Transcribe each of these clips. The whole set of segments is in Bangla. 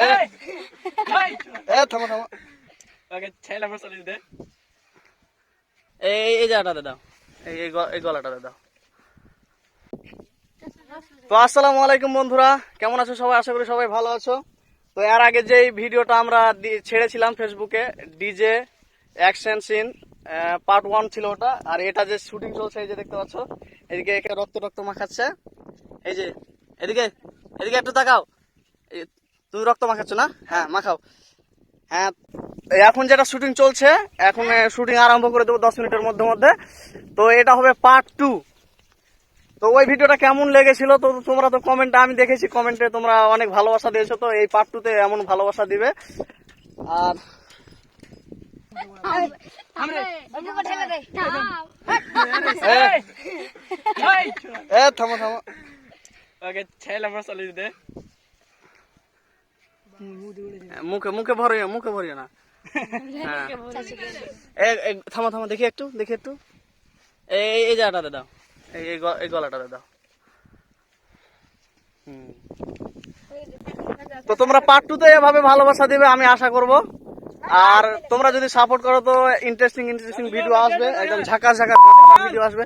এ থামো থামো। ওকে ছেলে আমার চলে দে এই এই জায়গাটাতে দাও। এই এই গ- দাও। তো আসসালামু আলাইকুম বন্ধুরা কেমন আছো সবাই? আশা করি সবাই ভালো আছো। তো এর আগে যে ভিডিওটা আমরা ছেড়েছিলাম ফেসবুকে DJ action scene part one ছিল ওটা আর এটা যে শুটিং চলছে এই যে দেখতে পাচ্ছ এদিকে একে রক্ত রক্ত মাখাচ্ছে। এই যে এদিকে এদিকে একটু তাকাও। এই, তুমি রক্ত মাখাচ্ছ না? হ্যাঁ মাখাও। হ্যাঁ এই এখন যেটা শুটিং চলছে এখন শুটিং আরম্ভ করে দেবো দশ মিনিটের মধ্যে মধ্যে। তো এটা হবে পার্ট টু তো ওই ভিডিওটা কেমন লেগেছিল তো তোমরা তো কমেন্টে আমি দেখেছি কমেন্টে তোমরা অনেক ভালোবাসা দিয়েছ তো এই পার্ট টুতে এমন ভালোবাসা দিবে। আর থামো থামো। ওকে ছেলে আমার চলে দে মুখে মুখে ভরিও মুখে ভরিও না। হ্যাঁ। এ, এ, থামো থামো দেখি একটু দেখি একটু। এই এই জায়গাটাতে দাও। এই এই গলাটাতে দাও। তো তোমরা পার্ট টু তে এভাবে ভালোবাসা দিবে আমি আশা করব। আর তোমরা যদি সাপোর্ট করো তো ইন্টারেস্টিং ইন্টারেস্টিং ভিডিও আসবে। একদম ঝাঁকা ঝাঁকা ভিডিও আসবে।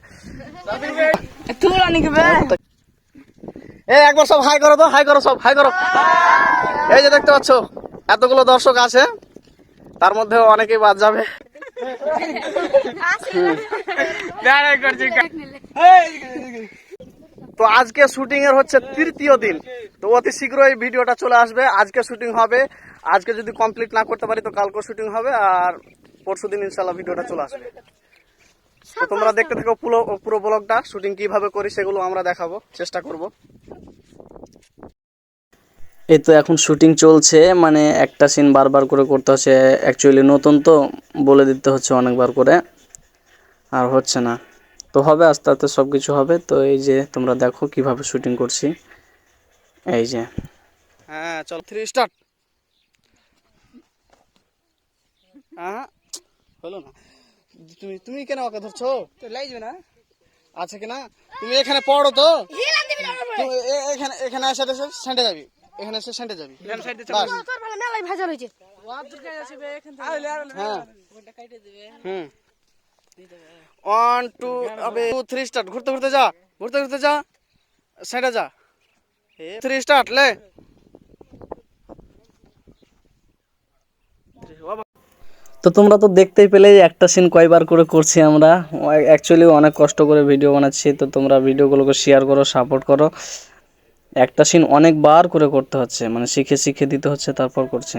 একবার সব হাই করো তো, হাই করো সব, হাই করো। এই যে দেখতে পাচ্ছ, এতগুলো দর্শক আছে, তার মধ্যে অনেকেই বাদ যাবে। তো আজকে শুটিং এর হচ্ছে তৃতীয় দিন, তো অতি শীঘ্রই ভিডিওটা চলে আসবে। আজকে শুটিং হবে, আজকে যদি কমপ্লিট না করতে পারি, তো কালকে শুটিং হবে, আর পরশু দিন ইনশাল্লাহ ভিডিওটা চলে আসবে। তো তোমরা দেখতে থাকো পুরো পুরো ব্লগটা শুটিং কীভাবে করি সেগুলো আমরা দেখাবো চেষ্টা করব। এই তো এখন শুটিং চলছে মানে একটা সিন বারবার করে করতে হচ্ছে অ্যাকচুয়ালি নতুন তো বলে দিতে হচ্ছে অনেকবার করে আর হচ্ছে না। তো হবে আস্তে আস্তে সব কিছু হবে তো এই যে তোমরা দেখো কীভাবে শুটিং করছি। এই যে। হ্যাঁ চল থ্রি স্টার্ট হ্যাঁ হলো না। তুমি তুমি কেন ওকে ধরছো? লাইজবে না। আছে কিনা? তুমি এখানে পড়ো তো। এ- এখানে এখানে এসে এসে সেন্টে যাবি। এখানে এসে সেন্টে যাবি। হ্যাঁ। হুম। ওয়ান টু আবে টু থ্রি স্টার্ট ঘুরতে ঘুরতে যা। ঘুরতে ঘুরতে যা। সেন্টে যা। থ্রি স্টার্ট লে। তো তোমরা তো দেখতেই পেলে একটা সিন কয়বার করে করছি আমরা। অ্যাকচুয়ালি অনেক কষ্ট করে ভিডিও বানাচ্ছি, তো তোমরা ভিডিওগুলোকে শেয়ার করো সাপোর্ট করো। একটা সিন অনেকবার করে করতে হচ্ছে মানে শিখে শিখে দিতে হচ্ছে, তারপর করছে।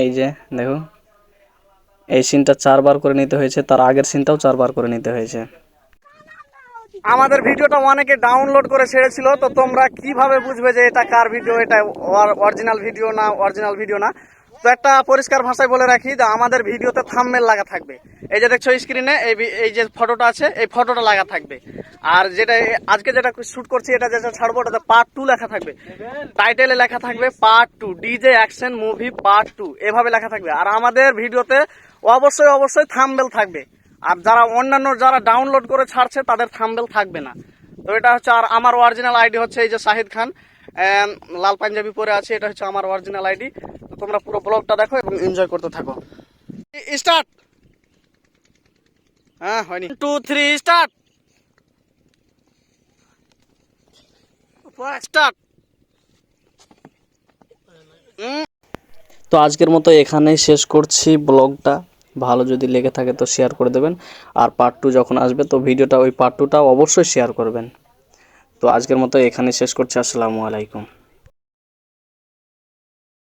এই যে, দেখো। এই সিনটা চারবার করে নিতে হয়েছে, তার আগের সিনটাও চারবার করে নিতে হয়েছে। আমাদের ভিডিওটা অনেকে ডাউনলোড করে ছেড়েছিল, তো তোমরা কীভাবে বুঝবে যে এটা কার ভিডিও এটা অরিজিনাল ভিডিও না অরিজিনাল ভিডিও না? তো একটা পরিষ্কার ভাষায় বলে রাখি যে আমাদের ভিডিওতে থাম্বনেল লাগা থাকবে। এই যে দেখছ স্ক্রিনে এই এই যে ফটোটা আছে, এই ফটোটা লাগা থাকবে। আর যেটা আজকে যেটা শ্যুট করছি, এটা যেটা ছাড়বো, ওটাতে পার্ট টু লেখা থাকবে। টাইটেলে লেখা থাকবে part two DJ action movie part two এভাবে লেখা থাকবে। আর আমাদের ভিডিওতে অবশ্যই অবশ্যই থাম্বেল থাকবে। আর যারা অন্যান্য, যারা ডাউনলোড করে ছাড়ছে, তাদের থামবেল থাকবে না। তো এটা হচ্ছে, আর আমার অরিজিনাল আইডি হচ্ছে এই যে শাহিদ খান। লাল পাঞ্জাবি পরে আছে, এটা হচ্ছে আমার অরিজিনাল আইডি তোমরা পুরো ব্লগটা দেখো এবং এনজয় করতে থাকো। স্টার্ট হ্যাঁ হয়নি। টু থ্রি স্টার্ট স্টার্ট তো আজকের মতো এখানেই শেষ করছি ব্লগটা ভালো যদি লেগে থাকে তো শেয়ার করে দেবেন। আর পার্ট টু যখন আসবে তো ভিডিওটা ওই পার্ট টুটা অবশ্যই শেয়ার করবেন। তো আজকের মতো এখানে শেষ করছি। আসসালামু আলাইকুম।